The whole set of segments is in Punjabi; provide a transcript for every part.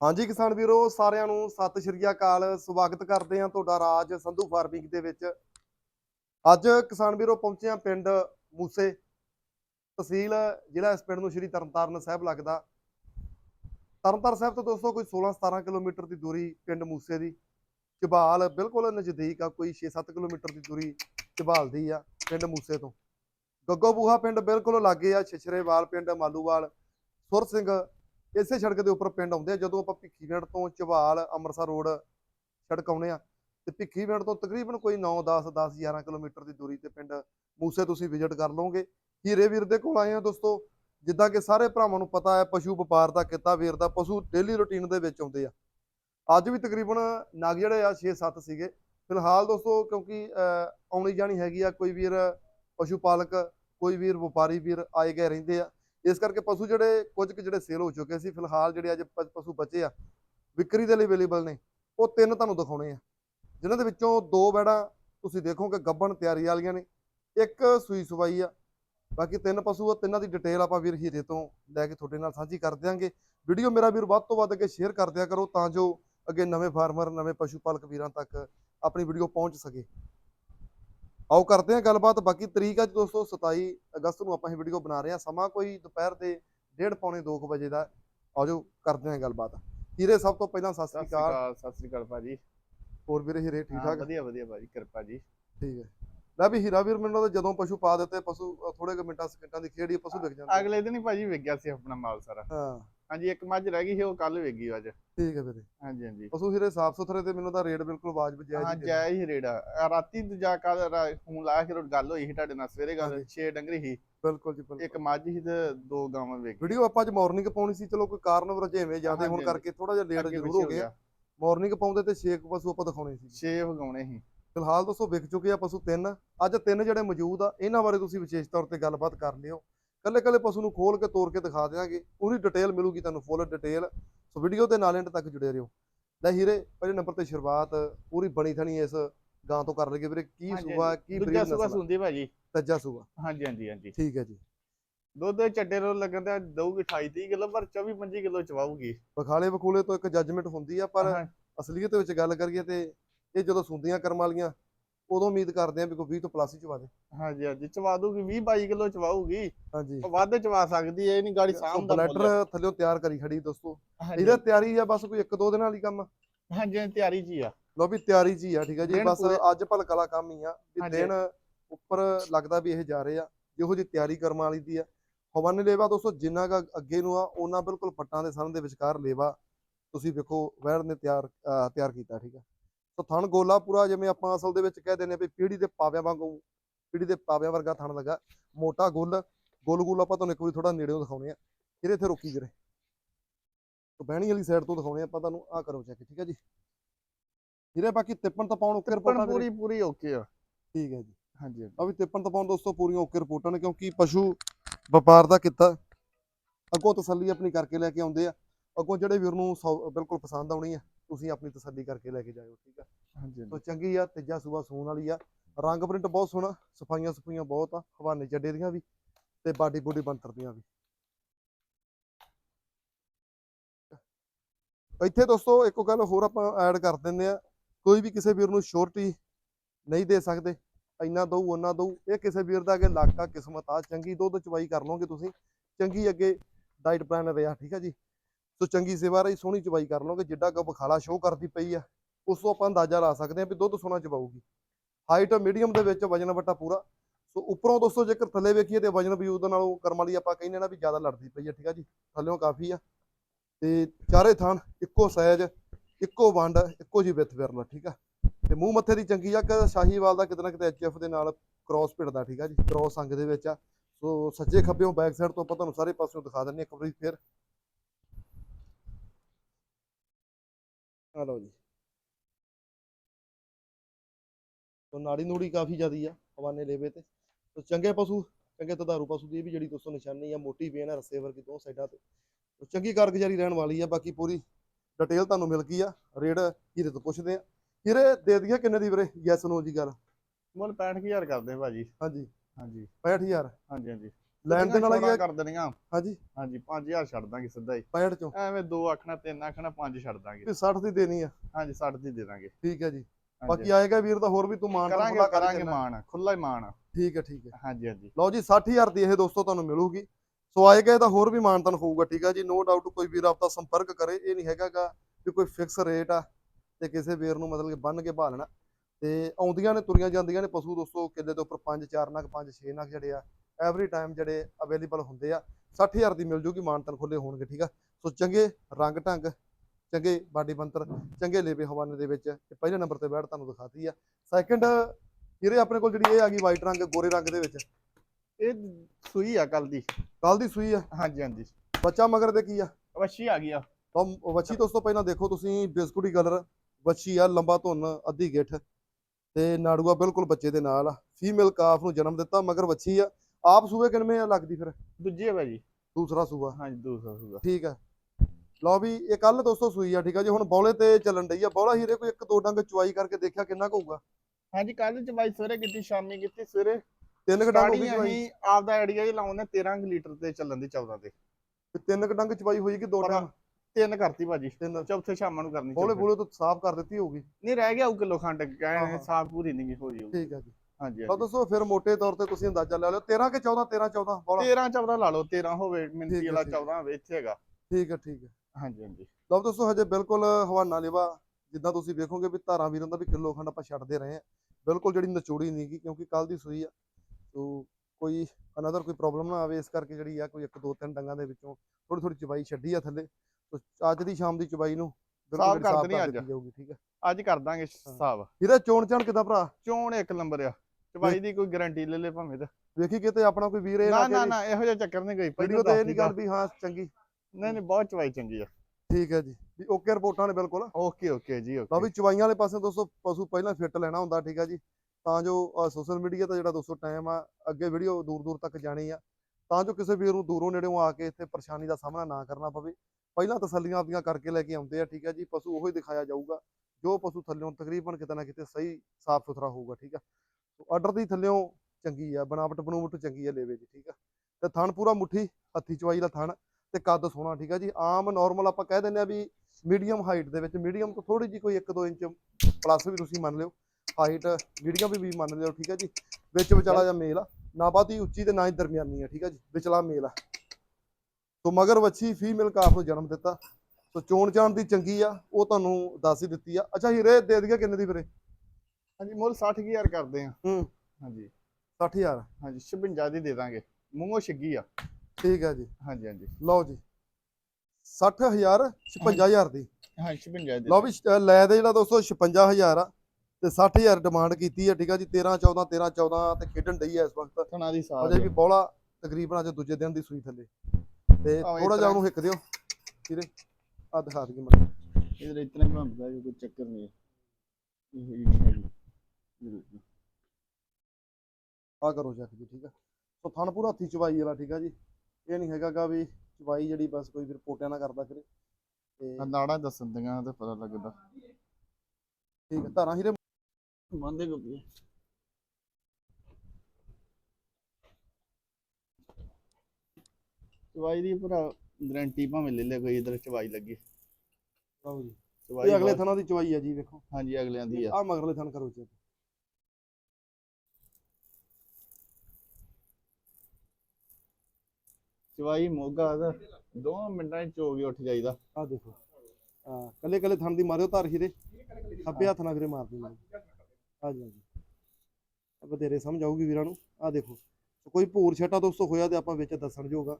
ਹਾਂਜੀ ਕਿਸਾਨ ਵੀਰੋ, ਸਾਰਿਆਂ ਨੂੰ ਸਤਿ ਸ਼੍ਰੀ ਅਕਾਲ। ਸਵਾਗਤ ਕਰਦੇ ਹਾਂ ਤੁਹਾਡਾ ਰਾਜ ਸੰਧੂ ਫਾਰਮਿੰਗ ਦੇ ਵਿੱਚ। ਅੱਜ ਕਿਸਾਨ ਵੀਰੋ ਪਹੁੰਚੇ ਹਾਂ ਪਿੰਡ ਮੂਸੇ ਤਹਿਸੀਲ, ਜ਼ਿਲ੍ਹਾ ਇਸ ਪਿੰਡ ਨੂੰ ਸ਼੍ਰੀ ਤਰਨਤਾਰਨ ਸਾਹਿਬ ਲੱਗਦਾ। ਤਰਨਤਾਰਨ ਸਾਹਿਬ ਤੋਂ ਦੋਸਤੋ ਕੋਈ 16-17 ਕਿਲੋਮੀਟਰ ਦੀ ਦੂਰੀ ਪਿੰਡ ਮੂਸੇ ਦੀ। ਝਬਾਲ ਬਿਲਕੁਲ ਨਜ਼ਦੀਕ ਆ, ਕੋਈ 6-7 ਕਿਲੋਮੀਟਰ ਦੀ ਦੂਰੀ ਝਬਾਲ ਦੀ ਆ ਪਿੰਡ ਮੂਸੇ ਤੋਂ। ਗੱਗੋ ਬੂਹਾ ਪਿੰਡ ਬਿਲਕੁਲ ਲਾਗੇ ਆ, ਛਿਛਰੇਵਾਲ ਪਿੰਡ, ਮਾਲੂਵਾਲ, ਸੁਰ ਸਿੰਘ ਇਸੇ ਸੜਕ ਦੇ ਉੱਪਰ ਪਿੰਡ ਆਉਂਦੇ ਆ, ਜਦੋਂ ਆਪਾਂ ਭਿੱਖੀਵਿੰਡ ਤੋਂ ਝਬਾਲ ਅੰਮ੍ਰਿਤਸਰ ਰੋਡ ਸੜਕ ਆਉਣੇ ਆ, ਤੇ ਭਿੱਖੀਵਿੰਡ ਤੋਂ ਤਕਰੀਬਨ ਕੋਈ 9 10 10 11 ਕਿਲੋਮੀਟਰ ਦੀ ਦੂਰੀ ਤੇ ਪਿੰਡ ਮੂਸੇ ਤੁਸੀਂ ਵਿਜ਼ਿਟ ਕਰ ਲਓਗੇ। ਹੀਰੇ ਵੀਰ ਦੇ ਕੋਲ ਆਏ ਆ ਦੋਸਤੋ, ਜਿੱਦਾਂ ਕਿ ਸਾਰੇ ਭਰਾਵਾਂ ਨੂੰ ਪਤਾ ਹੈ, ਪਸ਼ੂ ਵਪਾਰ ਦਾ ਕਿੱਤਾ ਵੀਰ ਦਾ, ਪਸ਼ੂ ਡੇਲੀ ਰੁਟੀਨ ਦੇ ਵਿੱਚ ਆਉਂਦੇ ਆ। ਅੱਜ ਵੀ ਤਕਰੀਬਨ ਨਗ ਜਿਹੜੇ ਆ 6-7 ਸੀਗੇ। ਫਿਲਹਾਲ ਦੋਸਤੋ, ਕਿਉਂਕਿ ਆਉਣੀ ਜਾਣੀ ਹੈਗੀ ਆ, ਕੋਈ ਵੀਰ ਪਸ਼ੂ ਪਾਲਕ, ਕੋਈ ਵੀਰ ਵਪਾਰੀ ਵੀਰ ਆਏ ਗਏ ਰਹਿੰਦੇ ਆ। ਇਸ ਕਰਕੇ ਪਸ਼ੂ ਜਿਹੜੇ ਕੁਝ ਕੁ ਜਿਹੜੇ ਸੇਲ ਹੋ ਚੁੱਕੇ ਸੀ, ਫਿਲਹਾਲ ਜਿਹੜੇ ਅੱਜ ਪ- ਪਸ਼ੂ ਬਚੇ ਆ, ਵਿਕਰੀ ਦੇ ਲਈ ਅਵੇਲੇਬਲ ਨੇ, ਉਹ ਤਿੰਨ ਤੁਹਾਨੂੰ ਦਿਖਾਉਣੇ ਆ। ਜਿਨ੍ਹਾਂ ਦੇ ਵਿੱਚੋਂ ਦੋ ਬੈੜਾਂ ਤੁਸੀਂ ਦੇਖੋਗੇ ਗੱਬਣ ਤਿਆਰੀ ਵਾਲੀਆਂ ਨੇ, ਇੱਕ ਸੂਈ ਸਵਾਈ ਆ, ਬਾਕੀ ਤਿੰਨ ਪਸ਼ੂ ਆ, ਤਿੰਨਾਂ ਦੀ ਡਿਟੇਲ ਆਪਾਂ ਵੀਰ ਹੀਰੇ ਤੋਂ ਲੈ ਕੇ ਤੁਹਾਡੇ ਨਾਲ ਸਾਂਝੀ ਕਰ ਦਿਆਂਗੇ। ਵੀਡੀਓ ਮੇਰਾ ਵੀਰ ਵੱਧ ਤੋਂ ਵੱਧ ਅੱਗੇ ਸ਼ੇਅਰ ਕਰ ਦਿਆ ਕਰੋ ਤਾਂ ਜੋ ਅੱਗੇ ਨਵੇਂ ਫਾਰਮਰ ਨਵੇਂ ਪਸ਼ੂ ਪਾਲਕ ਵੀਰਾਂ ਤੱਕ ਆਪਣੀ ਵੀਡੀਓ ਪਹੁੰਚ ਸਕੇ। ਆਓ ਕਰਦੇ ਹਾਂ ਗੱਲਬਾਤ। ਬਾਕੀ ਤਰੀਕ ਅੱਜ ਦੋਸਤੋ 27 ਅਗਸਤ ਨੂੰ ਆਪਾਂ ਇਹ ਵੀਡੀਓ ਬਣਾ ਰਹੇ ਹਾਂ। ਸਮਾਂ ਕੋਈ ਦੁਪਹਿਰ ਦੇ 1:30 ਪੌਣੇ 2 ਵਜੇ ਦਾ। ਆਜੋ ਕਰਦੇ ਹਾਂ ਗੱਲਬਾਤ। ਹੀਰੇ ਸਭ ਤੋਂ ਪਹਿਲਾਂ ਸਤਿ ਸ੍ਰੀ ਅਕਾਲ। ਸਤਿ ਸ਼੍ਰੀ ਅਕਾਲ ਭਾਜੀ। ਹੋਰ ਵੀਰੇ ਹੀਰੇ ਠੀਕ ਠਾਕ? ਵਧੀਆ ਵਧੀਆ ਭਾਜੀ ਕਿਰਪਾ ਜੀ। ਠੀਕ ਹੈ। ਲੈ ਵੀ ਹੀਰਾ ਵੀਰ ਮੈਨੂੰ ਜਦੋਂ ਪਸ਼ੂ ਪਾ ਦਿੱਤੇ ਪਸ਼ੂ ਥੋੜੇ ਕੁ ਮਿੰਟਾਂ ਸਕਿੰਟਾਂ ਦੀ ਹੀ ਪਸ਼ੂ ਵਿਕ ਜਾਂਦੇ ਅਗਲੇ ਦਿਨ ਹੀ ਭਾਜੀ ਵਿਕ ਗਿਆ ਸੀ ਆਪਣਾ ਮਾਲ ਸਾਰਾ। ਹਾਂ। ਹਾਂਜੀ ਇੱਕ ਮੱਝ ਰਹਿ ਗਈ ਸੀ ਉਹ ਕੱਲ ਵਿਕ ਗਈ ਅੱਜ। ਠੀਕ ਹੈ ਵੀਰੇ। ਹਾਂਜੀ ਹਾਂਜੀ। ਪਸ਼ੂ ਹੀਰੇ ਸਾਫ਼ ਸੁਥਰੇ ਤੇ ਮੈਨੂੰ ਤਾਂ ਰੇਟ ਬਿਲਕੁਲ ਵਾਜਬ ਜਾਇਜ਼ ਹੀ ਜੈ ਹੀ ਰੇੜਾ ਆਹ ਰਾਤੀ ਦੂਜਾ ਕੱਲ ਫੋਨ ਲਾਇਆ ਕਿ ਗੱਲ ਹੋਈ ਸੀ ਤੁਹਾਡੇ ਨਾਲ ਸਵੇਰੇ ਗੱਲ ਹਾਂਜੀ। 6 ਡੰਗਰੀ ਸੀ। ਬਿਲਕੁਲ ਜੀ ਬਿਲਕੁਲ। ਇੱਕ ਮੱਝ ਸੀ ਤੇ ਦੋ ਗਾਵਾਂ ਗਈਆਂ। ਵੀਡੀਓ ਆਪਾਂ ਅੱਜ ਮਾਰਨਿੰਗ ਪਾਉਣੀ ਸੀ ਚਲੋ ਕੋਈ ਕਾਰਨ ਵਰਜੇਵੇਂ ਹਾਂਜੀ, ਹੋਣ। ਕਰਕੇ ਥੋੜਾ ਜਿਹਾ ਲੇਟ ਜ਼ਰੂਰ ਹੋ ਗਿਆ। ਮਾਰਨਿੰਗ ਪਾਉਂਦੇ ਤੇ ਛੇ ਪਸ਼ੂ ਆਪਾਂ ਦਿਖਾਉਣੇ ਸੀ। 6 ਵਗਾਉਣੇ ਸੀ। ਫਿਲਹਾਲ ਦੋਸਤੋ ਵਿਕ ਚੁੱਕੇ ਆ ਪਸ਼ੂ ਤਿੰਨ। ਅੱਜ ਤਿੰਨ ਜਿਹੜੇ ਮੌਜੂਦ ਆ ਇਹਨਾਂ ਬਾਰੇ ਤੁਸੀਂ ਵਿਸ਼ੇਸ਼ ਤੌਰ ਤੇ ਗੱਲਬਾਤ ਕਰ ਲਿਓ। ਕੱਲੇ ਕੱਲੇ ਪਸ਼ੂ ਨੂੰ ਖੋਲ ਕੇ ਤੋੜ ਕੇ ਦਿਖਾ ਦਿਆਂਗੇ ਪੂਰੀ ਡਿਟੇਲ ਮਿਲੂਗੀ ਤੁਹਾਨੂੰ ਫੁੱਲ ਡਿਟੇਲ ਸੋ ਵੀਡੀਓ ਦੇ ਨਾਲ ਐਂਡ ਤੱਕ ਜੁੜੇ ਰਹੋ। ਲੈ ਹੀਰੇ ਪਹਿਲੇ ਨੰਬਰ ਤੇ ਸ਼ੁਰੂਆਤ ਪੂਰੀ ਬਣੀ ਥਣੀ ਇਸ ਗਾਂ ਤੋਂ ਕਰ ਲਈਏ ਵੀਰੇ। ਕੀ ਸੂਆ। ਕੀ ਦੂਜਾ ਬਰੀਡ ਨਸਲ ਸੁੰਦੀ ਭਾਜੀ। ਤੱਜਾ ਸੂਆ ਹਾਂਜੀ ਹਾਂਜੀ ਹਾਂਜੀ। ਠੀਕ ਹੈ ਜੀ। ਦੁੱਧ ਚੱਡੇ ਰੋ ਲੱਗਣ ਤੇ ਦਊਗੀ 28 30 ਕਿਲੋ ਪਰ 24 25 ਕਿਲੋ ਚਵਾਊਗੀ। ਬਖਾਲੇ ਬਖੂਲੇ ਤੋਂ ਇੱਕ ਜੱਜਮੈਂਟ ਹੁੰਦੀ ਆ ਪਰ ਅਸਲੀਅਤ ਵਿੱਚ ਗੱਲ ਕਰੀਏ ਤੇ ਇਹ ਜਦੋਂ ਸੁੰਦੀਆਂ ਕਰਮ ਵਾਲੀਆਂ ਉਦੋਂ ਉਮੀਦ ਕਰਦੇ ਆ ਵੀ ਕੋਈ 20 ਤੋਂ ਪਲੱਸ ਹੀ ਚਵਾ ਦੇ। ਹਾਂਜੀ ਹਾਂਜੀ ਚਵਾ ਦੂਗੀ 20 22 ਕਿਲੋ ਚਵਾਊਗੀ। ਹਾਂਜੀ। ਉਹ ਵੱਧ ਚਵਾ ਸਕਦੀ ਹੈ ਇਹ ਨਹੀਂ ਗਾੜੀ ਸਾਂਭ ਦਾ ਬਲੈਡਰ ਥੱਲੇ ਤਿਆਰ ਕਰੀ ਖੜੀ ਦੋਸਤੋ। ਇਹਦਾ ਤਿਆਰੀ ਆ ਬਸ ਕੋਈ ਇੱਕ ਦੋ ਦਿਨਾਂ ਵਾਲੀ ਕੰਮ। ਹਾਂਜੀ ਤਿਆਰੀ ਜੀ ਆ। ਲੋ ਵੀ ਤਿਆਰੀ ਜੀ ਆ ਠੀਕ ਆ ਜੀ। ਬਸ ਅੱਜ ਭਲਕ ਵਾਲਾ ਕੰਮ ਹੀ ਆ ਹਾਂਜੀ। ਦਿਨ ਉੱਪਰ ਲੱਗਦਾ ਵੀ ਇਹ ਜਾ ਰਹੇ ਆ ਜਿਹੋ ਜੀ ਤਿਆਰੀ ਕਰਮ ਵਾਲੀ ਦੀ ਆ। ਹਵਾਨੇ ਲੇਵਾ ਦੋਸਤੋ ਜਿੰਨਾ ਕੁ ਅੱਗੇ ਨੂੰ ਆ ਉਹਨਾਂ ਬਿਲਕੁਲ ਪੱਟਾਂ ਦੇ ਸਨ ਦੇ ਵਿਚਕਾਰ ਲੇਵਾ। ਤੁਸੀਂ ਵੇਖੋ ਵੈੜ ਨੇ ਤਿਆਰ ਤਿਆਰ ਕੀਤਾ ਠੀਕ ਆ। ਸੋ ਥਣ ਗੋਲਾ ਪੂਰਾ ਜਿਵੇਂ ਆਪਾਂ ਅਸਲ ਦੇ ਵਿੱਚ ਕਹਿ ਦਿੰਦੇ ਆ ਵੀ ਪੀੜੀ ਦੇ ਪਾਵਿਆਂ ਵਾਂਗੂ ਪੀੜੀ ਦੇ ਪਾਵਿਆਂ ਵਰਗਾ ਥਣ ਲੱਗਾ। ਮੋਟਾ ਗੁੱਲ ਗੋਲ ਗੋਲ ਆਪਾਂ ਤੁਹਾਨੂੰ ਇੱਕ ਵਾਰੀ ਥੋੜਾ ਨੇੜਿਓਂ ਦਿਖਾਉਣੇ ਆ ਇਹਦੇ ਇੱਥੇ ਰੋਕੀ ਜਰੇ ਤੋ ਬਹਿਣੀ ਵਾਲੀ ਸਾਈਡ ਤੋਂ ਦਿਖਾਉਣੇ ਆਪਾਂ ਤੁਹਾਨੂੰ ਆ ਕਰੋ ਚੈੱਕ ਠੀਕ ਆ ਜੀ? ਜਿਹੜੇ ਬਾਕੀ ਤਿੱਪਣ ਤਾਂ ਪਾਉਣ ਉੱਕੇ ਰਿਪੋਰਟਾਂ ਪਰ। ਪੂਰੀ ਪੂਰੀ ਓਕੇ ਆ। ਠੀਕ ਹੈ ਜੀ। ਹਾਂਜੀ। ਆ ਵੀ ਤਿੱਪਣ ਤਾਂ ਪਾਉਣ ਦੋਸਤੋ ਪੂਰੀਆਂ ਓਕੇ ਰਿਪੋਰਟਾਂ ਨੇ ਕਿਉਂਕਿ ਪਸ਼ੂ ਵਪਾਰ ਦਾ ਕੀਤਾ। ਅੱਗੋਂ ਤਸੱਲੀ ਆਪਣੀ ਕਰਕੇ ਲੈ ਕੇ ਆਉਂਦੇ ਆ। ਅੱਗੋਂ ਜਿਹੜੇ ਵੀਰ ਨੂੰ ਬਿਲਕੁਲ ਪਸੰਦ ਆਉਣੀ ਆ। ਤੁਸੀਂ ਆਪਣੀ ਤਸੱਲੀ ਕਰਕੇ ਲੈ ਕੇ ਜਾਇਓ ਠੀਕ ਆ? ਹਾਂਜੀ। ਸੋ ਚੰਗੀ ਆ ਤੀਜਾ ਸੂਆ ਸੂਣ ਵਾਲੀ ਆ। ਰੰਗ ਪ੍ਰਿੰਟ ਬਹੁਤ ਸੋਹਣਾ ਸਫਾਈਆਂ ਸਫਾਈਆਂ ਬਹੁਤ ਆ ਹਵਾਨੇ ਚੱਡੇ ਦੀਆਂ ਵੀ ਤੇ ਬਾਡੀ ਬੋਡੀ ਬੰਤਰ ਦੀਆਂ ਵੀ। ਇੱਥੇ ਦੋਸਤੋ ਇੱਕ ਗੱਲ ਹੋਰ ਆਪਾਂ ਐਡ ਕਰ ਦਿੰਦੇ ਆ। ਕੋਈ ਵੀ ਕਿਸੇ ਵੀਰ ਨੂੰ ਸ਼ੋਰਟੀ ਨਹੀਂ ਦੇ ਸਕਦੇ ਇੰਨਾ ਦਊ ਉਹਨਾਂ ਦਊ। ਇਹ ਕਿਸੇ ਵੀਰ ਦਾ ਅੱਗੇ ਲੱਕ ਆ ਕਿਸਮਤ ਆ। ਚੰਗੀ ਦੁੱਧ ਚਵਾਈ ਕਰ ਲਓਗੇ ਤੁਸੀਂ। ਚੰਗੀ ਅੱਗੇ ਡਾਈਟ ਪਲਾਨ ਰਿਹਾ ਠੀਕ ਆ ਜੀ? ਸੋ ਚੰਗੀ ਸੇਵਾ ਰਹੀ, ਸੋਹਣੀ ਚਵਾਈ ਕਰ ਲਓਗੇ, ਜਿੱਡਾ ਕੁ ਬਖਾਲਾ ਸ਼ੋਅ ਕਰਦੀ ਪਈ ਆ, ਉਸ ਤੋਂ ਆਪਾਂ ਅੰਦਾਜ਼ਾ ਲਾ ਸਕਦੇ ਹਾਂ ਵੀ ਦੁੱਧ ਸੋਹਣਾ ਚਵਾਊਗੀ ਹਾਈਟ ਮੀਡੀਅਮ ਦੇ ਵਿੱਚ ਵਜਨ ਵਟਾ ਪੂਰਾ। ਸੋ ਉੱਪਰੋਂ ਦੋਸਤੋ ਜੇਕਰ ਥੱਲੇ ਵੇਖੀਏ ਤੇ ਵਜਨ ਵੀ ਨਾਲੋਂ ਕਰਮ ਵਾਲੀ ਆਪਾਂ ਕਹਿੰਦੇ ਨਾ ਵੀ ਜ਼ਿਆਦਾ ਲੜਦੀ ਪਈ ਆ, ਠੀਕ ਆ ਜੀ? ਥੱਲਿਓਂ ਕਾਫੀ ਆ। ਤੇ ਚਾਰੇ ਥਾਨ ਇੱਕੋ ਸਾਈਜ਼ ਇੱਕੋ ਵੰਡ, ਇੱਕੋ ਜੀ ਵਿੱਥ ਵਿਰਲਾ, ਠੀਕ ਆ? ਤੇ ਮੂੰਹ ਮੱਥੇ ਦੀ ਚੰਗੀ ਆ ਕਿ ਸ਼ਾਹੀਵਾਲ ਦਾ ਕਿਤੇ ਨਾ ਕਿਤੇ ਐਚਐਫ ਦੇ ਨਾਲ ਕ੍ਰਾਸ ਭਿੜਦਾ, ਠੀਕ ਆ ਜੀ? ਕ੍ਰਾਸ ਅੰਗ ਦੇ ਵਿੱਚ ਆ। ਸੋ ਸੱਜੇ ਖੱਬਿਓਂ ਬੈਕ ਸਾਈਡ ਤੋਂ ਆਪਾਂ ਤੁਹਾਨੂੰ ਸਾਰੇ ਪਾਸਿਓਂ ਦਿਖਾ ਦਿੰਨੇ ਇੱਕ ਵਾਰੀ ਫਿਰ। ਆ ਲਓ ਜੀ। ਸੋ ਨਾੜੀ ਨੂੜੀ ਕਾਫੀ ਜ਼ਿਆਦੀ ਆ ਹਵਾਨੇ ਲੇਵੇ ਤੇ। ਸੋ ਚੰਗੇ ਪਸ਼ੂ ਚੰਗੇ ਤਧਾਰੂ ਪਸ਼ੂ ਦੀ ਇਹ ਵੀ ਜਿਹੜੀ ਦੋਸਤੋ ਨਿਸ਼ਾਨੀ ਆ ਮੋਟੀ ਵੇਨ ਆ ਰਸੇ ਵਰਗੀ ਦੋ ਸਾਈਡਾਂ ਤੇ। ਸੋ ਚੰਗੀ ਕਾਰਗੁਜ਼ਾਰੀ ਰਹਿਣ ਵਾਲੀ ਆ ਬਾਕੀ ਪੂਰੀ ਡਿਟੇਲ ਤੁਹਾਨੂੰ ਮਿਲ ਗਈ ਆ। ਰੇਟ ਹੀਰੇ ਤੋਂ ਪੁੱਛਦੇ ਆ। ਹੀਰੇ ਦੇ ਦਈਏ ਕਿੰਨੇ ਦੀ ਵੀਰੇ? ਯੈਸ ਨੋ ਜੀ ਗੱਲ। ਮੁੱਲ 65000 ਕਰਦੇ ਆ ਭਾਜੀ ਹਾਂਜੀ। ਹਾਂਜੀ। 65000 ਹਾਂਜੀ ਹਾਂਜੀ। ਲੈਣ ਦੇ ਨਾਲ ਹੀ ਹੈ ਕਰ ਦੇਣੀਆਂ। ਹਾਂਜੀ। ਹਾਂਜੀ 5000 ਛੱਡ ਦਾਂਗੇ ਸਿੱਧਾ ਹੀ। 65 ਚੋਂ। ਐਵੇਂ ਦੋ ਆਖਣਾ ਤਿੰਨ ਆਖਣਾ ਪੰਜ ਛੱਡ ਦਾਂਗੇ। ਵੀ 60 ਦੀ ਦੇਣੀ ਆ। ਹਾਂਜੀ 60 ਦੀ ਦੇ ਦਾਂਗੇ। ਠੀਕ ਹੈ ਜੀ। ਬਾਕੀ ਆਏਗਾ ਵੀਰ ਦਾ ਹੋਰ ਵੀ ਤੂੰ ਮਾਨ ਕਰਾਂਗੇ ਕਰਾਂਗੇ ਮਾਣ ਖੁੱਲਾ ਹੀ ਮਾਣ ਠੀਕ ਹੈ ਠੀਕ ਹੈ ਹਾਂਜੀ ਹਾਂਜੀ। ਲਓ ਜੀ 60000 ਦੀ ਇਹ ਦੋਸਤੋ ਤੁਹਾਨੂੰ ਮਿਲੂਗੀ। ਸੋ ਆਏਗਾ ਇਹਦਾ ਹੋਰ ਵੀ ਮਾਨਤਨ ਹੋਊਗਾ ਠੀਕ ਆ ਜੀ। ਨੋ ਡਾਊਟ ਕੋਈ ਵੀਰ ਆਪਦਾ ਸੰਪਰਕ ਕਰੇ ਇਹ ਨਹੀਂ ਹੈਗਾਗਾ ਵੀ ਕੋਈ ਫਿਕਸ ਰੇਟ ਆ ਤੇ ਕਿਸੇ ਵੀਰ ਨੂੰ ਮਤਲਬ ਕਿ ਬੰਨ ਕੇ ਭਾਲਣਾ। ਤੇ ਆਉਂਦੀਆਂ ਨੇ ਤੁਰੀਆਂ ਜਾਂਦੀਆਂ ਨੇ ਪਸ਼ੂ ਦੋਸਤੋ ਕਿੱਲੇ ਦੇ ਉੱਪਰ 5 4 ਨਗ 5 6 ਨਗ ਜਿਹੜੇ ਆ ਐਵਰੀ ਟਾਈਮ ਜਿਹੜੇ ਅਵੇਲੇਬਲ ਹੁੰਦੇ ਆ 60000 ਦੀ ਮਿਲ ਜੂਗੀ ਮਾਨਤਨ ਖੁੱਲੇ ਹੋਣਗੇ ਠੀਕ ਆ? ਸੋ ਚੰਗੇ ਰੰਗ ਢੰਗ ਚੰਗੇ ਬਾਡੀ ਬੰਤਰ ਚੰਗੇ ਲੇਵੇ ਹਵਾਨੇ ਦੇ ਵਿੱਚ ਤੇ ਪਹਿਲੇ ਨੰਬਰ ਤੇ ਬੈਠ ਤੁਹਾਨੂੰ ਦਿਖਾਤੀ ਆ। ਸੈਕੰਡ ਵੀਰੇ ਆਪਣੇ ਕੋਲ ਜਿਹੜੀ ਇਹ ਆ ਗਈ ਵਾਈਟ ਰੰਗ ਗੋਰੇ ਰੰਗ ਦੇ ਵਿੱਚ। ਇਹ ਸੂਈ ਆ ਕੱਲ ਦੀ। ਕੱਲ ਦੀ ਸੂਈ ਆ? ਹਾਂਜੀ ਹਾਂਜੀ। ਬੱਚਾ ਮਗਰ ਦੇ ਕੀ ਆ? ਵਸ਼ੀ ਆ ਗਈ ਆ। ਤਾਂ ਵੱਛੀ ਤੋਂ ਉਸ ਤੋਂ ਪਹਿਲਾਂ ਦੇਖੋ ਤੁਸੀਂ ਬਿਸਕੁਟੀ ਕਲਰ ਵੱਛੀ ਆ ਲੰਬਾ ਧੁੰਨ ਅੱਧੀ ਗਿੱਠ ਤੇ ਨਾੜੂਆ ਬਿਲਕੁਲ ਬੱਚੇ ਦੇ ਨਾਲ ਆ। ਫੀਮੇਲ ਕਾਫ ਨੂੰ ਜਨਮ ਦਿੱਤਾ ਮਗਰ ਵੱਛੀ ਆ। ਆਪ ਸੂਏ ਕਿਨਵੇਂ ਆ ਲੱਗਦੀ ਫਿਰ? ਦੂਜੀ ਭਾਜੀ। ਦੂਸਰਾ ਸੂਆ ਹਾਂਜੀ ਦੂਸਰਾ ਸੂਗਾ ਠੀਕ ਆ। ਲਓ ਵੀ ਇਹ ਕੱਲ ਦੋਸਤੋ ਸੂਈ ਆ ਠੀਕ ਆ ਜੀ। ਹੁਣ ਬੌਲੇ ਤੇ ਚੱਲਣ ਡਈ ਆ। ਬੌਲਾ ਹੀਰੇ ਕੋਈ ਇੱਕ ਦੋ ਡੰਗ ਚੁਆਈ ਕਰਕੇ ਦੇਖਿਆ ਕਿੰਨਾ ਹੋਊਗਾ? ਹਾਂਜੀ ਕੱਲ ਚ ਬਾਈ ਸਵੇਰੇ ਕੀਤੀ ਸ਼ਾਮੀ ਕੀਤੀ ਸਵੇਰੇ ਤਿੰਨ ਕੁ ਡੰਗ ਹੋ ਗਈ ਆਪਦਾ ਆਈਡੀਆ ਹੀ ਲਾਉਂਦੇ 13 ਕੁ ਲੀਟਰ ਤੇ ਚੱਲਣ ਦੀ 14 ਤੇ। ਤੇ ਤਿੰਨ ਕੁ ਡੰਗ ਚੁਆਈ ਹੋਈ ਕਿ ਦੋ ਟਾਈਮ ਤਿੰਨ ਕਰਤੀ ਭਾਜੀ। ਤਿੰਨ। ਚੌਥੇ ਸ਼ਾਮਾਂ ਨੂੰ ਕਰਨੀ ਬੌਲੇ। ਬੋਲੇ ਤੋਂ ਸਾਫ਼ ਕਰ ਦਿੱਤੀ ਹੋਊਗੀ। ਨਹੀਂ ਰਹਿ ਗਿਆ ਉਹ ਕਿਲੋ ਖੰਡ ਹਾਂ, ਹਾਂ। ਸਾਫ਼ ਪੂਰੀ ਨਹੀਂ ਹੋ ਰਹੀ ਠੀਕ ਆ ਜੀ। ਹਾਂਜੀ ਤਾਂ ਦੋਸਤੋ ਫਿਰ ਮੋٹے ਤੌਰ ਤੇ ਤੁਸੀਂ ਅੰਦਾਜ਼ਾ ਲਾ ਲਿਓ। 13 ਕਿ 14 13 14 ਬੌਲਾ। 13 14 ਲਾ ਲਓ। 13 ਹੋਵੇ ਮਿੰਤੀ ਵਾਲਾ ਠੀਕ ਹੈ। 14 ਹੋਵੇ ਇੱਥੇ ਹੈਗਾ। ਠੀਕ ਹੈ ਠੀਕ ਹੈ। ਹਾਂਜੀ ਹਾਂਜੀ। ਲਓ ਦੋਸਤੋ ਹਜੇ ਬਿਲਕੁਲ ਹਵਾਨਾ ਲੇਵਾ। ਜਿੱਦਾਂ ਤੁਸੀਂ ਵੇਖੋਗੇ ਵੀ ਧਾਰਾਂ ਵੀਰਾਂ ਦਾ ਵੀ ਕਿਲੋ ਖੰਡ ਆਪਾਂ ਛੱਡਦੇ ਰਹੇ ਆ ਬਿਲਕੁਲ ਜਿਹੜੀ ਨਚੋੜੀ ਨਹੀਂ ਗੀ ਕਿਉਂਕਿ ਕੱਲ ਦੀ ਸੂਈ ਆ। ਤੋ ਕੋਈ ਅਨਦਰ ਕੋਈ ਪ੍ਰੋਬਲਮ ਨਾ ਆਵੇ ਇਸ ਕਰਕੇ ਜਿਹੜੀ ਆ ਕੋਈ ਇੱਕ ਦੋ ਤਿੰਨ ਡੰਗਾਂ ਦੇ ਵਿੱਚੋਂ ਥੋੜੀ ਥੋੜੀ ਚਬਾਈ ਛੱਡੀ ਆ ਥੱਲੇ। ਤੋ ਅੱਜ ਦੀ ਸ਼ਾਮ ਦੀ ਚਬਾਈ ਨੂੰ ਸਾਫ਼ ਕਰ ਸਾਫ਼ ਦੇਣੀ ਅੱਜ। ਠੀਕ ਹੈ। ਅੱਜ ਕਰ ਦਾਂਗੇ ਹਿਸਾਬ ਇਹਦਾ ਚੋਣ ਚਾਣ ਕਿਦਾਂ ਭਰਾ? ਚੋਣ ਇੱਕ ਨੰਬਰ ਆ। ਚਵਾਈ ਦੀ ਕੋਈ ਗਾਰੰਟੀ ਲੈ ਲੈ ਭਾਵੇਂ ਤੇ। ਵੇਖੀ ਕਿਤੇ ਆਪਣਾ ਕੋਈ ਵੀਰ ਇਹ ਨਾ ਨਾ ਨਾ ਇਹੋ ਜਿਹਾ ਚੱਕਰ ਨਹੀਂ ਕੋਈ। ਵੀਡੀਓ ਤੇ ਇਹ ਨਹੀਂ ਗੱਲ ਵੀ ਹਾਂ ਚੰਗੀ। ਨਹੀਂ ਨਹੀਂ ਬਹੁਤ ਚਵਾਈ ਚੰਗੀ ਆ। ਠੀਕ ਹੈ ਜੀ। ਵੀ ਓਕੇ ਰਿਪੋਰਟਾਂ ਨੇ ਬਿਲਕੁਲ। ਓਕੇ ਓਕੇ ਜੀ ਓਕੇ ਵੀ ਚਵਾਈਆਂ ਵਾਲੇ ਪਾਸੇ ਦੋਸਤੋ ਪਸ਼ੂ ਪਹਿਲਾਂ ਫਿੱਟ ਲੈਣਾ ਹੁੰਦਾ ਠੀਕ ਆ ਜੀ। ਤਾਂ ਜੋ ਸੋਸ਼ਲ ਮੀਡੀਆ ਦਾ ਜਿਹੜਾ ਦੋਸਤੋ ਟਾਈਮ ਆ ਅੱਗੇ ਵੀਡੀਓ ਦੂਰ ਦੂਰ ਤੱਕ ਜਾਣੀ ਆ। ਤਾਂ ਜੋ ਕਿਸੇ ਵੀਰ ਨੂੰ ਦੂਰੋਂ ਨੇੜਿਓਂ ਆ ਕੇ ਇੱਥੇ ਪਰੇਸ਼ਾਨੀ ਦਾ ਸਾਹਮਣਾ ਨਾ ਕਰਨਾ ਪਵੇ। ਪਹਿਲਾਂ ਤਸੱਲੀਆਂ ਆਪਦੀਆਂ ਕਰਕੇ ਲੈ ਕੇ ਆਉਂਦੇ ਆ ਠੀਕ ਆ ਜੀ। ਪਸ਼ੂ ਉਹੀ ਦਿਖਾਇਆ ਜਾਊਗਾ। ਜੋ ਪਸ਼ੂ ਥੱਲਿਓਂ ਤਕਰੀਬਨ ਕਿਤੇ ਨਾ ਕਿਤੇ ਸਹੀ ਸਾਫ਼ ਸੁਥਰਾ ਹੋਊਗਾ ਠੀਕ ਆ। ਆਰਡਰ ਦੀ ਥੱਲਿਓਂ ਚੰਗੀ ਆ, ਬਣਾਵਟ ਬਣੂਵਟ ਚੰਗੀ ਆ ਲੇਵੇ ਦੀ, ਠੀਕ ਆ। ਤੇ ਥਣ ਪੂਰਾ ਮੁੱਠੀ, ਹੱਥੀ ਚਵਾਈ ਦਾ ਥਣ ਤੇ ਕੱਦ ਸੋਹਣਾ, ਠੀਕ ਆ ਜੀ। ਆਮ ਨਾਰਮਲ ਆਪਾਂ ਕਹਿ ਦਿੰਦੇ ਆ ਵੀ ਮੀਡੀਅਮ ਹਾਈਟ ਦੇ ਵਿੱਚ ਮੀਡੀਅਮ ਤੋਂ ਥੋੜੀ ਜੀ ਕੋਈ 1-2 ਇੰਚ ਪਲੱਸ ਵੀ ਤੁਸੀਂ ਮੰਨ ਲਿਓ। ਹਾਈਟ ਮੀਡੀਅਮ ਵੀ ਵੀ ਮੰਨ ਲਿਓ, ਠੀਕ ਹੈ ਜੀ। ਵਿੱਚ ਵਿਚਾਲਾ ਜਾਂ ਮੇਲ ਆ। ਨਾ ਬਹੁਤੀ ਉੱਚੀ ਤੇ ਨਾ ਹੀ ਦਰਮਿਆਨੀ ਆ, ਠੀਕ ਹੈ ਜੀ। ਵਿਚਲਾ ਮੇਲ ਆ। ਸੋ ਮਗਰ ਵੱਛੀ ਫੀਮੇਲ ਕਾਫ ਨੂੰ ਜਨਮ ਦਿੱਤਾ। ਸੋ ਚੋਣ ਚਾਣ ਦੀ ਚੰਗੀ ਆ, ਉਹ ਤੁਹਾਨੂੰ ਦੱਸ ਹੀ ਦਿੱਤੀ ਆ। ਅੱਛਾ, ਹੀਰੇ ਦੇ ਦਈਏ ਕਿੰਨੇ ਦੀ ਵੀਰੇ? ਹਾਂਜੀ ਮੁੱਲ 60000 ਕਰਦੇ ਆ ਹੂੰ। ਹਾਂਜੀ 60000 ਹਾਂਜੀ 56 ਦੀ ਦੇ ਦਾਂਗੇ। ਮੂੰਹੋਂ ਛਿੱਗੀ ਆ। ਠੀਕ ਹੈ ਜੀ। ਹਾਂਜੀ ਹਾਂਜੀ। ਲਓ ਜੀ। 60000 56000 ਦੀ। ਹਾਂ 56 ਦੀ ਲਓ ਵੀ ਲੈ ਦੇ ਜਿਹੜਾ ਦੋਸਤੋ 56000 ਆ। ਤੇ 60000 ਡਿਮਾਂਡ ਕੀਤੀ ਆ ਠੀਕ ਆ ਜੀ। 13 14 13 14 ਤੇ ਖੇਡਣ ਡਈ ਆ ਇਸ ਵਕਤ। ਥਣਾ ਦੀ ਸਾਹ ਅਜੇ ਵੀ ਬੌਲਾ ਤਕਰੀਬਨ ਅੱਜ ਦੂਜੇ ਦਿਨ ਦੀ ਸੂਈ ਥੱਲੇ। ਤੇ ਥੋੜਾ ਜਿਹਾ ਉਹਨੂੰ ਹਿੱਕ ਦਿਓ। ਵੀਰੇ ਆ ਦਿਖਾ ਦਈਏ ਮੜ ਇਧਰ ਇਤਨਾ ਭੰਬਦਾ ਕੋਈ ਚੱਕਰ ਨਹੀਂ ਹੈ। ਇਹ ਹੀ ਨਹੀਂ ਹੈਗੀ। ਜ਼ਰੂਰ। ਆ ਕਰੋ ਚੈੱਕ ਜੀ ਠੀਕ ਆ। ਸੋ ਥਣ ਪੂਰਾ ਹੱਥੀ ਚਵਾਈ ਵਾਲਾ ਠੀਕ ਆ ਜੀ। ਇਹ ਨਹੀਂ ਹੈਗਾਗਾ ਵੀ ਚਵਾਈ ਜਿਹੜੀ ਬਸ ਕੋਈ ਵੀਰ ਪੋਟਿਆਂ ਨਾ ਕਰਦਾ ਕਰੇ ਤੇ ਨਾੜਾਂ ਦੱਸਣ ਦੀਆਂ ਤੇ ਪਤਾ ਲੱਗਦਾ। ਠੀਕ ਆ ਧਾਰਾਂ ਹੀਰੇ ਕੋ ਵੀ ਚਵਾਈ ਦੀ ਭਰਾ ਗਰੰਟੀ ਭਾਵੇਂ ਲੈ ਲੈ ਕੋਈ ਇਧਰ ਚਵਾਈ ਲੱਗੀ। ਲਓ ਜੀ। ਚਵਾਈ ਇਹ ਅਗਲੇ ਥਣਾਂ ਦੀ ਚਵਾਈ ਆ ਜੀ ਵੇਖੋ। ਹਾਂਜੀ ਅਗਲਿਆਂ ਦੀ ਆ। ਆ ਮਗਰਲੇ ਥਣ ਕਰੋ ਚੈੱਕ ਚਵਾਈ ਮੋਗਾ ਦਾ ਦੋ ਮਿੰਟਾਂ ਚ ਚੋ ਕੇ ਉੱਠ ਜਾਈਦਾ। ਆ ਦੇਖੋ। ਆ ਕੱਲੇ ਕੱਲੇ ਥਣ ਦੀ ਮਾਰਿਓ ਧਾਰ ਹੀਰੇ। ਖੱਬੇ ਹੱਥ ਨਾਲ ਵੀਰੇ ਮਾਰਦੀ ਮਾਰੀ ਹਾਂਜੀ ਹਾਂਜੀ ਆ ਬਥੇਰੇ ਸਮਝ ਆਊਗੀ ਵੀਰਾਂ ਨੂੰ। ਆ ਦੇਖੋ। ਕੋਈ ਭੂਰ ਛਟਾ ਦੋਸਤੋ ਹੋਇਆ ਤੇ ਆਪਾਂ ਵਿੱਚ ਦੱਸਣ ਜੋਗਾ।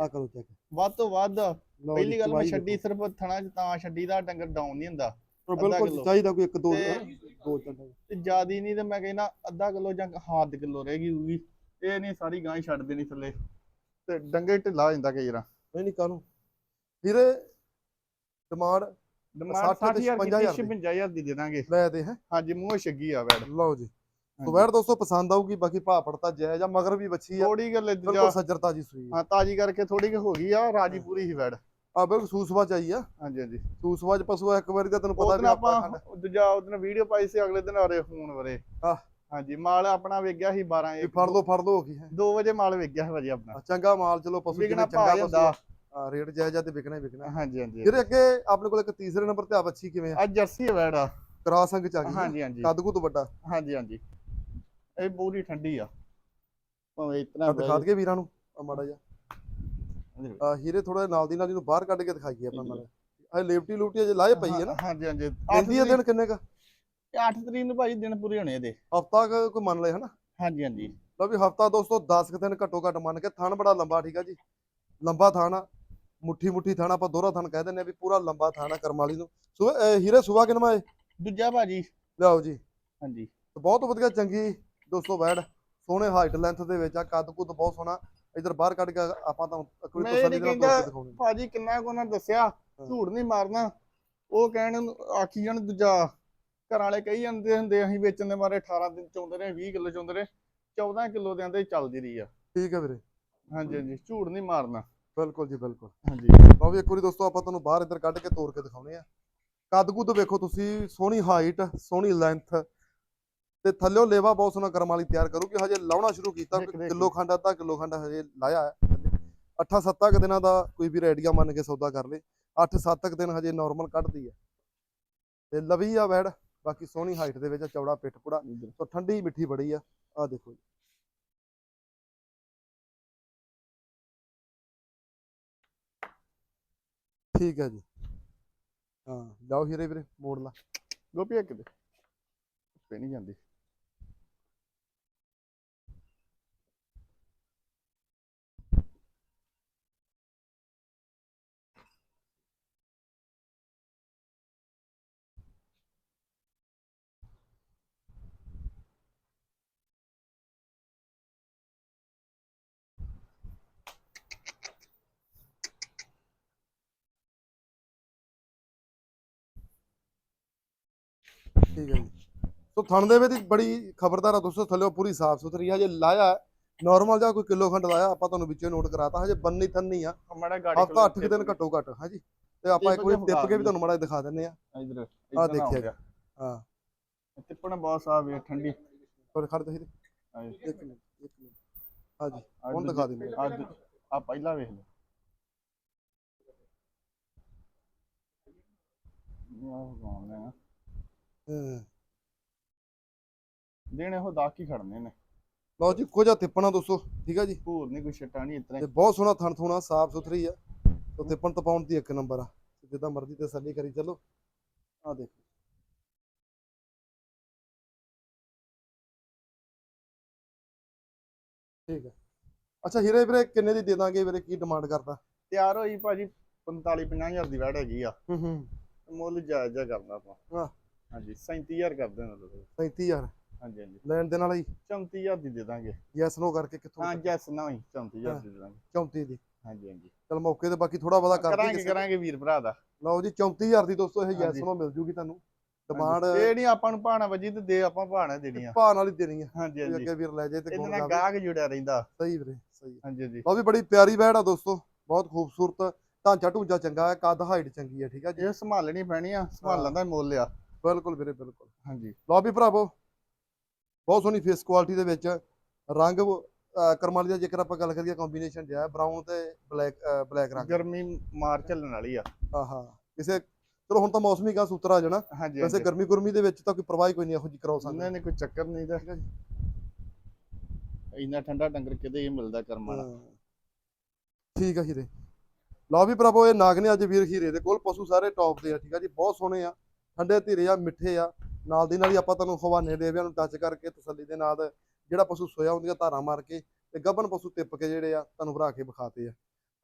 ਆ ਕਰੋ ਚੈੱਕ ਵੱਧ ਤੋਂ ਵੱਧ ਜੀ, ਪਹਿਲੀ ਗੱਲ ਮੈਂ ਛੱਡੀ ਸਿਰਫ ਥਣਾ ਚ ਤਾਂ ਛੱਡੀ ਦਾ ਡੰਗਰ ਡਾਊਨ ਨਹੀਂ ਹੁੰਦਾ। ਬਿਲਕੁਲ ਕਿੱਲੋ। ਚਾਹੀਦਾ ਕੋਈ ਇੱਕ ਦੋ ਤੇ- ਦੋ ਤਿੰਨ ਤੇ ਜਿਆਦੀ ਨਹੀਂ ਤੇ ਮੈਂ ਕਹਿੰਦਾ ਅੱਧਾ ਕਿਲੋ ਜਾਂ ਹੱਦ ਕਿਲੋ ਰਹਿ ਗਈ ਇਹ ਨਹੀਂ ਸਾਰੀ ਗਾਂ ਹੀ ਛੱਡ ਦੇਣੀ ਥੱਲੇ। ਤੇ ਡੰਗੇ ਢਿੱਲਾ ਜਾਂਦਾ ਕਈ ਵਾਰ। ਨਹੀਂ ਨਹੀਂ ਕਾਨੂੰ ਵੀਰੇ ਡਿਮਾਂਡ ਡਿਮਾਂਡ 60 ਤੇ 60000 56,000 ਕੀਤੀ 56000 ਦੀ। ਦੇ ਦਾਂਗੇ। ਲੈ ਦੇ ਹੈ। ਹਾਂਜੀ ਮੂੰਹ ਛੱਗੀ ਆ ਵੈੜ। ਲਓ ਜੀ। ਸੋ ਵੈੜ ਦੋਸਤੋ ਪਸੰਦ ਆਊਗੀ ਬਾਕੀ ਭਾਅ ਪੜਤਾ ਜਾਇਜ਼ ਆ ਮਗਰ ਵੀ ਬੱਚੀ ਆ। ਥੋੜੀ ਗੱਲ ਬਿਲਕੁਲ ਸੱਜਰਤਾ ਜੀ ਸੂਈ ਹਾਂ ਤਾਜੀ ਕਰਕੇ ਥੋੜੀ ਕੁ ਹੋ ਗਈ ਆ ਰਾਜੀ ਪੂਰੀ ਹੀ ਵੈੜ। ਆ ਬਿਲਕੁਲ ਸੂਸਵਾ ਚਾਈ ਆ। ਹਾਂਜੀ ਹਾਂਜੀ। ਸੂਸਵਾ ਚ ਪਸ਼ੂ ਇੱਕ ਵਾਰੀ ਤਾਂ ਤੈਨੂੰ ਪਤਾ ਵੀ ਆਪਾਂ ਦੂਜਾ ਉਹ ਦਿਨ ਵੀਡੀਓ ਪਾਈ ਸੀ ਅਗਲੇ ਦਿਨ ਆ ਰਹੇ ਫੋਨ ਵਰੇ ਹਾਂਜੀ ਮਾਲ ਆਪਣਾ ਵੇਚ ਗਿਆ ਸੀ 12 ਵੀ ਫੜ ਲਓ ਫੜ ਲਓ ਗਈ ਹੈ। 2 ਵਜੇ ਮਾਲ ਵੇਚ ਗਿਆ ਸੀ ਭਾਜੀ ਆਪਣਾ। ਚੰਗਾ ਮਾਲ ਚਲੋ ਪਸ਼ੂ ਜਿਵੇਂ ਚੰਗਾ ਹੁੰਦਾ ਰੇਟ ਜਾਇਜ਼ ਆ ਤੇ ਵਿਕਣਾ ਵਿਕਣਾ। ਹਾਂਜੀ ਹਾਂਜੀ ਜਿਹੜੇ ਅੱਗੇ ਆਪਣੇ ਕੋਲ ਇੱਕ ਤੀਸਰੇ ਨੰਬਰ ਤੇ ਆ ਬੱਚੀ ਕਿਵੇਂ ਆ? ਅੱਜ ਜਰਸੀ ਵੈੜ ਆ। ਕਰਾਸ ਅੰਗ ਚ ਆ ਗਈ। ਹੈ। ਹਾਂਜੀ ਹਾਂਜੀ। ਕੱਦ ਕੁੱਦ ਵੱਡਾ? ਹਾਂਜੀ ਹਾਂਜੀ। ਇਹ ਪੂਰੀ ਠੰਡੀ ਆ। ਭਾਵੇਂ ਇਤਨਾ ਦਿਖਾ ਦਈਏ ਵੀਰਾਂ ਨੂੰ ਮਾੜਾ ਜਿਹਾ। ਹੀਰੇ ਥੋੜਾ ਨਾਲ ਦੀ ਨਾਲ ਇਹਨੂੰ ਬਾਹਰ ਕੱਢ ਕੇ ਦਿਖਾਈਏ ਆਪਾਂ ਮਾੜਾ ਆ ਲੇਫਟੀ ਲੂਟੀ ਅਜੇ ਲਾਏ ਪਈ ਹੈ ਨਾ। ਹਾਂਜੀ ਹਾਂਜੀ। ਪੈਂਦੀ ਆ ਦਿਨ ਕਿੰਨੇ ਕ? 8 ਤਰੀਕ ਨੂੰ ਭਾਜੀ ਦਿਨ ਪੂਰੇ ਹੋਣੇ ਇਹਦੇ। ਹਫਤਾ ਕੋਈ ਮੰਨ ਲਏ ਹਨਾ? ਹਾਂਜੀ ਹਾਂਜੀ। ਲਓ ਵੀ ਹਫਤਾ ਦੋਸਤੋ 10 ਕੁ ਦਿਨ ਘੱਟੋ ਘੱਟ ਮੰਨ ਕੇ ਥਣ ਬੜਾ ਲੰਬਾ ਠੀਕ ਆ ਜੀ? ਲੰਬਾ ਥਣ ਆ। ਮੁੱਠੀ ਮੁੱਠੀ ਥਣ ਆਪਾਂ ਦੋਹਰਾ ਥਣ ਕਹਿ ਦਿੰਦੇ ਆ ਵੀ ਪੂਰਾ ਲੰਬਾ ਥਣ ਆ ਕਰਮ ਵਾਲੀ ਨੂੰ ਸੁਬਾ ਹੀਰੇ ਸੁਬਾ ਕਿਨਮਾ ਏ? ਦੂਜਾ ਭਾਜੀ। ਲਿਆਓ ਜੀ। ਹਾਂਜੀ। ਤੇ ਬਹੁਤ ਵਧੀਆ ਚੰਗੀ ਦੋਸਤੋ ਵੈੜ ਸੋਹਣੇ ਹਾਈਟ ਲੈਂਥ ਦੇ ਵਿੱਚ ਆ ਕੱਦ ਕੁੱਦ ਬਹੁਤ ਸੋਹਣਾ। ਇਧਰ ਬਾਹਰ ਕੱਢ ਕੇ ਆਪਾਂ ਤਾਂ ਕੋਈ ਤਸੱਲੀ ਨਾਲ ਕੇ ਦਿਖਾਉਣੀ ਭਾਜੀ ਕਿੰਨਾ ਕੁ ਉਹਨਾਂ ਦੱਸਿਆ ਝੂਠ ਨਹੀਂ ਮਾਰਨਾ। ਉਹ ਕਹਿਣ ਆਖੀ ਜਾਣ ਦੂਜਾ। ਘਰਾਂ ਵਾਲੇ ਕਹੀ ਜਾਂਦੇ ਹੁੰਦੇ ਅਸੀਂ ਵੇਚਣ ਦੇ ਮਾਰੇ 18 ਦਿਨ ਚੋਂਦੇ ਰਹੇ 20 ਕਿਲੋ ਚੋਂਦੇ ਰਹੇ 14 ਕਿਲੋ ਦੇ ਆਂਦੇ ਚੱਲਦੀ ਰਹੀ ਆ। ਠੀਕ ਹੈ ਵੀਰੇ। ਹਾਂਜੀ ਹਾਂਜੀ ਝੂਠ ਨਹੀਂ ਮਾਰਨਾ। ਬਿਲਕੁਲ ਜੀ ਬਿਲਕੁਲ। ਹਾਂਜੀ। ਲਓ ਵੀ ਇੱਕ ਵਾਰੀ ਦੋਸਤੋ ਆਪਾਂ ਤੁਹਾਨੂੰ ਬਾਹਰ ਇੱਧਰ ਕੱਢ ਕੇ ਤੋੜ ਕੇ ਦਿਖਾਉਣੇ ਆ ਕੱਦ ਕੁੱਦ ਵੇਖੋ ਤੁਸੀਂ ਸੋਹਣੀ ਹਾਈਟ ਸੋਹਣੀ ਲੈਂਥ ਤੇ ਥੱਲਿਓ ਲੇਵਾ ਬਹੁਤ ਸੋਹਣਾ ਕਰਮ ਵਾਲੀ ਤਿਆਰ ਕਰੂਗੀ ਹਜੇ ਲਾਉਣਾ ਸ਼ੁਰੂ ਕੀਤਾ। ਕਿਲੋ ਖੰਡ ਅੱਧਾ ਕਿਲੋ ਖੰਡ ਹਜੇ ਲਾਇਆ ਹੈ ਅੱਠਾਂ ਸੱਤਾਂ ਕੁ ਦਿਨਾਂ ਦਾ ਕੋਈ ਵੀ ਰੈਡੀਆ ਮੰਨ ਕੇ ਸੌਦਾ ਕਰ ਲੇ। ਅੱਠ ਸੱਤ ਕੁ ਦਿਨ ਹਜੇ ਨਾਰਮਲ ਕੱਢਦੀ ਹੈ। ਤੇ ਲਵੀ ਆ ਵੈੜ। ਬਾਕੀ ਸੋਹਣੀ ਹਾਈਟ ਦੇ ਵਿੱਚ ਚੌੜਾ ਪਿੱਠ ਪੁੜਾ ਸੋ ਠੰਡੀ ਮਿੱਠੀ ਬੜੀ ਆ ਆ ਦੇਖੋ ਜੀ। ਠੀਕ ਹੈ ਜੀ। ਹਾਂ, ਜਾਓ ਹੀਰੇ ਵੀਰੇ, ਮੋੜ ਲਾ। ਗੋਪੀ ਇੱਕ ਦੇ। ਨਹੀਂ ਜਾਂਦੀ। ਠੀਕ ਹੈ ਜੀ ਸੋ ਥਣ ਦੇ ਵਿੱਚ ਬੜੀ ਖਬਰਦਾਰ ਆ ਦੋਸਤੋ ਥੱਲੇ ਪੂਰੀ ਸਾਫ਼ ਸੁਥਰੀ ਆ। ਜੇ ਲਾਇਆ ਨਾਰਮਲ ਜਾਂ ਕੋਈ ਕਿਲੋ ਖੰਡ ਲਾਇਆ ਆਪਾਂ ਤੁਹਾਨੂੰ ਵਿੱਚੇ ਨੋਟ ਕਰਾਤਾ। ਹਜੇ ਬੰਨੀ ਥਣ ਨਹੀਂ ਆ ਮਾੜਾ ਗਾੜੀ ਹਫਤਾ 8 ਦਿਨ ਘੱਟੋ ਘੱਟ ਹਾਂਜੀ। ਤੇ ਆਪਾਂ ਇੱਕ ਵਾਰੀ ਟਿੱਪ ਕੇ ਵੀ ਤੁਹਾਨੂੰ ਮਾੜਾ ਦਿਖਾ ਦਿੰਨੇ ਆ। ਇਧਰ ਆ ਦੇਖਿਆ ਹਾਂ। ਟਿੱਪਣਾ ਬਹੁਤ ਸਾਫ਼ ਹੈ ਠੰਡੀ। ਪਰ ਖੜ ਹਾਂਜੀ ਇੱਕ ਮਿੰਟ ਇੱਕ ਮਿੰਟ। ਹਾਂਜੀ ਹੁਣ ਦਿਖਾ ਦਿੰਦੇ ਆਹ ਦੂ- ਆਹ ਪਹਿਲਾਂ ਵੇਖ ਲਓ। ਆਹ ਗਾਉਂਦੇ ਆ। ਹਾਂ। ਦਿਨ ਇਹੋ ਦਸ ਕੀ ਖੜਨੇ ਨੇ। ਲਓ ਜੀ ਕੁਝ ਤਿੱਪਣਾ ਦੋਸਤੋ ਠੀਕ ਆ ਜੀ? ਭੂਰ ਨਹੀਂ ਕੋਈ ਛਟਾ ਨਹੀਂ ਇਤਨਾ ਤੇ ਬਹੁਤ ਸੋਹਣਾ ਥਣ ਥੋਣਾ ਸਾਫ਼ ਸੁਥਰੀ ਆ। ਤੇ ਤਿੱਪਣ ਤਪਾਉਣ ਦੀ ਇੱਕ ਨੰਬਰ ਆ। ਜਿੱਦਾਂ ਮਰਜ਼ੀ ਤਸੱਲੀ ਕਰੀ ਚੱਲੋ। ਆ ਦੇਖੋ। ਠੀਕ ਹੈ ਅੱਛਾ ਹੀਰੇ ਵੀਰੇ ਕਿੰਨੇ ਦੀ ਦੇ ਦਾਂਗੇ ਵੀਰੇ? ਕੀ ਡਿਮਾਂਡ ਕਰਦਾ? ਤਿਆਰ ਹੋਈ ਭਾਜੀ 45 50000 ਦੀ ਵੈੜ ਹੈਗੀ ਆ। ਹੂੰ ਹੂੰ। ਮੁੱਲ ਜਾਇਜ਼ ਜਿਹਾ ਕਰਨਾ ਆਪਾਂ। ਹਾਂ। ਹਾਂਜੀ 37000 ਕਰ ਦੇਣਾ ਤੁਸੀਂ। 35000 ਹਾਂਜੀ ਹਾਂਜੀ। ਲੈਣ ਦੇ ਨਾਲ ਹੀ 34000 ਦੀ ਦੇ ਦਾਂਗੇ। ਯੈਸ ਨੋ ਕਰਕੇ ਕਿੱਥੋਂ? ਹਾਂ ਜੈਸ ਨਾ ਹੋਈ 34000 ਦੀ ਦੇ ਦਾਂਗੇ। 34 ਦੀ। ਹਾਂਜੀ ਹਾਂਜੀ। ਚਲ ਮੌਕੇ ਤੇ ਬਾਕੀ ਥੋੜਾ ਬਹੁਤਾ ਕਰ ਕਰਾਂਗੇ ਕਰਾਂਗੇ ਵੀਰ ਭਰਾ ਦਾ। ਲਓ ਜੀ 34000 ਦੀ ਦੋਸਤੋ ਇਹ ਯੈਸ। ਨੋ ਮਿਲ ਜੂਗੀ ਤੁਹਾਨੂੰ। ਡਿਮਾਂਡ ਇਹ ਨਹੀਂ ਆਪਾਂ ਨੂੰ ਭਾਣਾ ਵਜੀ ਤੇ ਦੇ ਆਪਾਂ ਭਾਣਾ ਦੇਣੀ ਆ। ਭਾਅ ਨਾਲ ਹੀ ਦੇਣੀ ਆ। ਹਾਂਜੀ ਹਾਂਜੀ। ਅੱਗੇ ਵੀਰ ਲੈ ਜਾਏ ਤੇ ਕੋਲ ਨਾਲ ਗਾਹਕ ਜੁੜਿਆ ਰਹਿੰਦਾ। ਸਹੀ ਵੀਰੇ ਸਹੀ ਹਾਂਜੀ ਹਾਂਜੀ। ਲਓ ਵੀ ਬੜੀ ਪਿਆਰੀ ਵੈੜ ਆ ਦੋਸਤੋ। ਬਹੁਤ ਖੂਬਸੂਰਤ। ਢਾਂਚਾ ਢੂੰਚਾ ਚੰਗਾ ਹੈ ਕੱਦ ਹਾਈਟ ਚੰਗੀ ਹੈ ਠੀਕ ਹੈ ਜੀ? ਇਹ ਸੰਭਾਲਣੀ ਪੈਣੀ ਆ ਸੰਭਾਲਣ ਦਾ ਹੀ ਮੁੱਲ ਆ। ਬਿਲਕੁਲ ਵੀਰੇ ਬਿਲਕੁਲ। ਹਾਂਜੀ। ਲਓ ਵੀ ਭਰਾਵੋ ਬਹੁਤ ਸੋਹਣੀ ਫੇਸ ਕੁਆਲਿਟੀ ਦੇ ਵਿੱਚ ਰੰਗ ਕਰਮਾਲੀ ਦਾ ਜੇਕਰ ਆਪਾਂ ਗੱਲ ਕਰੀਏ ਕੰਬੀਨੇਸ਼ਨ ਜਿਹਾ ਬਰਾਊਨ ਤੇ ਬਲੈਕ ਬਲੈਕ ਰੰਗ। ਗਰਮੀ ਮਾਰ ਚੱਲਣ ਵਾਲੀ ਆ। ਆਹਾ ਕਿਸੇ ਚਲੋ ਹੁਣ ਤਾਂ ਮੌਸਮੀ ਕਾ ਸੂਤਰ ਆ ਜਾਣਾ। ਵੈਸੇ ਗਰਮੀ ਗੁਰਮੀ ਦੇ ਵਿੱਚ ਤਾਂ ਕੋਈ ਪਰਵਾਹ ਕੋਈ ਨਹੀਂ ਇਹੋ ਜੀ ਕਰਾਉ ਸਕਦੇ ਉਹਨਾਂ ਨੇ ਕੋਈ ਚੱਕਰ ਨਹੀਂ ਦਾ ਇੰਨਾ ਠੰਡਾ ਡੰਗਰ ਕਿਤੇ ਹੀ ਮਿਲਦਾ ਕਰਮਾਂ। ਠੀਕ ਆ ਹੀਰੇ। ਲਓ ਵੀ ਭਰਾਵੋ ਇਹ ਨਾਗ ਨੇ ਅੱਜ ਵੀਰ ਹੀਰੇ ਦੇ ਕੋਲ ਪਸ਼ੂ ਸਾਰੇ ਟੌਪ ਦੇ ਆ ਠੀਕ ਆ ਜੀ ਬਹੁਤ ਸੋਹਣੇ ਆ। ਠੰਡੇ ਧੀਰੇ ਆ ਮਿੱਠੇ ਆ। ਨਾਲ ਦੀ ਨਾਲ ਹੀ ਆਪਾਂ ਤੁਹਾਨੂੰ ਹਵਾਨੇ ਦੇਵਿਆਂ ਨੂੰ ਟੱਚ ਕਰਕੇ ਤਸੱਲੀ ਦੇ ਨਾਲ ਜਿਹੜਾ ਪਸ਼ੂ ਸੋਇਆ ਹੁੰਦੀਆਂ ਧਾਰਾਂ ਮਾਰ ਕੇ ਤੇ ਗੱਭਣ ਪਸ਼ੂ ਤਿੱਪ ਕੇ ਜਿਹੜੇ ਆ ਤੁਹਾਨੂੰ ਭਰਾ ਕੇ ਵਿਖਾਤੇ ਆ।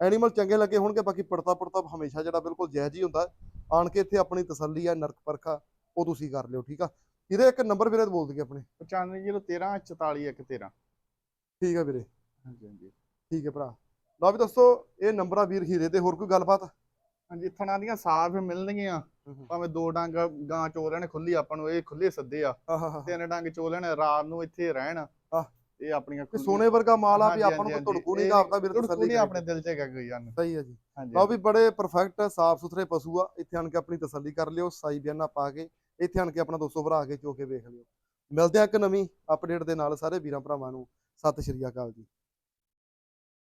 ਐਨੀਮਲ ਚੰਗੇ ਲੱਗੇ ਹੋਣਗੇ ਬਾਕੀ ਪੜਤਾ ਪੜਤਾ ਹਮੇਸ਼ਾ ਜਿਹੜਾ ਬਿਲਕੁਲ ਜਾਇਜ਼ ਹੀ ਹੁੰਦਾ। ਆਣ ਕੇ ਇੱਥੇ ਆਪਣੀ ਤਸੱਲੀ ਆ ਨਰਕ ਪਰਖਾ ਉਹ ਤੁਸੀਂ ਕਰ ਲਿਓ ਠੀਕ ਆ? ਇਹਦੇ ਇੱਕ ਨੰਬਰ ਵੀਰੇ ਬੋਲ ਦਈਏ ਆਪਣੇ। 9513 44113 ਠੀਕ ਆ ਵੀਰੇ। ਹਾਂਜੀ ਹਾਂਜੀ। ਠੀਕ ਹੈ ਭਰਾ। ਲਓ ਵੀ ਦੋਸਤੋ ਇਹ ਨੰਬਰ ਆ ਵੀਰ ਹੀਰੇ ਤੇ ਹੋਰ ਕੋਈ ਗੱਲਬਾਤ? ਹਾਂਜੀ ਥਣਾ ਦੀਆਂ ਸਾਫ਼ ਮਿਲਣਗੀਆਂ। ਭਾਵੇਂ ਦੋ ਡੰਗ ਗਾਂ ਚੋ ਲੈਣ ਖੁੱਲੀ ਆਪਾਂ ਨੂੰ ਇਹ ਖੁੱਲੇ ਸੱਦੇ ਆ। ਤਿੰਨ ਡੰਗ ਚੋ ਲੈਣ ਰਾਤ ਨੂੰ ਇੱਥੇ ਰਹਿਣ। ਇਹ ਆਪਣੀਆਂ ਸੋਨੇ ਵਰਗਾ ਮਾਲ ਆ ਵੀ ਆਪਾਂ ਨੂੰ ਧੜਕੂ ਨਹੀਂ ਆਪਦਾ ਵੀਰ ਤਸੱਲੀ ਨਹੀਂ। ਆਪਣੇ ਦਿਲ 'ਚ ਹੈਗਾ ਕੋਈ ਜਾਨ ਸਹੀ ਹੈ ਜੀ। ਲਓ ਵੀ ਬੜੇ ਪਰਫੈਕਟ ਸਾਫ਼ ਸੁਥਰੇ ਪਸ਼ੂ ਆ। ਇੱਥੇ ਆਣ ਕੇ ਆਪਣੀ ਤਸੱਲੀ ਕਰ ਲਿਓ ਸਾਈ ਬਿਆਨਾ ਪਾ ਕੇ। ਇੱਥੇ ਆਣ ਕੇ ਆਪਣਾ ਦੋਸਤੋ ਭਰਾ ਕੇ ਚੋ ਕੇ ਵੇਖ ਲਿਓ। ਮਿਲਦੇ ਆ ਇੱਕ ਨਵੀਂ ਅਪਡੇਟ ਦੇ ਨਾਲ ਸਾਰੇ ਵੀਰਾਂ ਭਰਾਵਾਂ ਨੂੰ। ਸਤਿ ਸ਼੍ਰੀ ਅਕਾਲ ਜੀ।